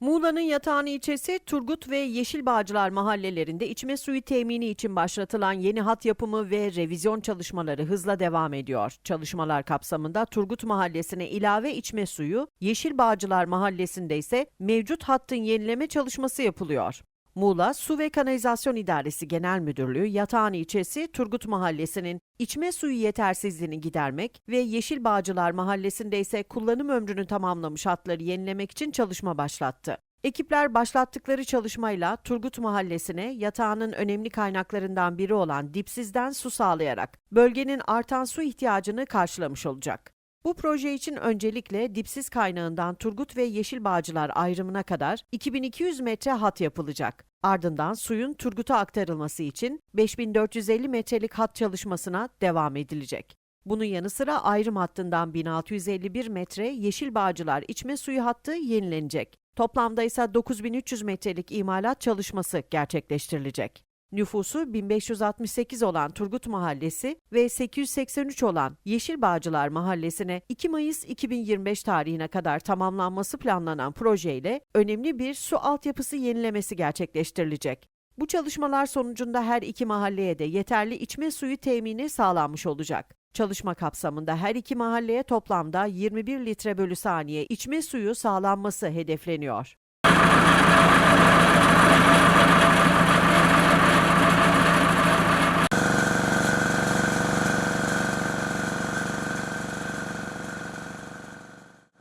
Muğla'nın Yatağan ilçesi Turgut ve Yeşilbağcılar mahallelerinde içme suyu temini için başlatılan yeni hat yapımı ve revizyon çalışmaları hızla devam ediyor. Çalışmalar kapsamında Turgut Mahallesi'ne ilave içme suyu, Yeşilbağcılar Mahallesi'nde ise mevcut hattın yenileme çalışması yapılıyor. Muğla Su ve Kanalizasyon İdaresi Genel Müdürlüğü Yatağan ilçesi Turgut Mahallesi'nin içme suyu yetersizliğini gidermek ve Yeşilbağcılar Mahallesi'nde ise kullanım ömrünü tamamlamış hatları yenilemek için çalışma başlattı. Ekipler başlattıkları çalışmayla Turgut Mahallesi'ne yatağının önemli kaynaklarından biri olan dipsizden su sağlayarak bölgenin artan su ihtiyacını karşılamış olacak. Bu proje için öncelikle dipsiz kaynağından Turgut ve Yeşilbağcılar ayrımına kadar 2200 metre hat yapılacak. Ardından suyun Turgut'a aktarılması için 5450 metrelik hat çalışmasına devam edilecek. Bunun yanı sıra ayrım hattından 1651 metre Yeşilbağcılar içme suyu hattı yenilenecek. Toplamda ise 9300 metrelik imalat çalışması gerçekleştirilecek. Nüfusu 1568 olan Turgut Mahallesi ve 883 olan Yeşilbağcılar Mahallesi'ne 2 Mayıs 2025 tarihine kadar tamamlanması planlanan projeyle önemli bir su altyapısı yenilemesi gerçekleştirilecek. Bu çalışmalar sonucunda her iki mahalleye de yeterli içme suyu temini sağlanmış olacak. Çalışma kapsamında her iki mahalleye toplamda 21 litre bölü saniye içme suyu sağlanması hedefleniyor.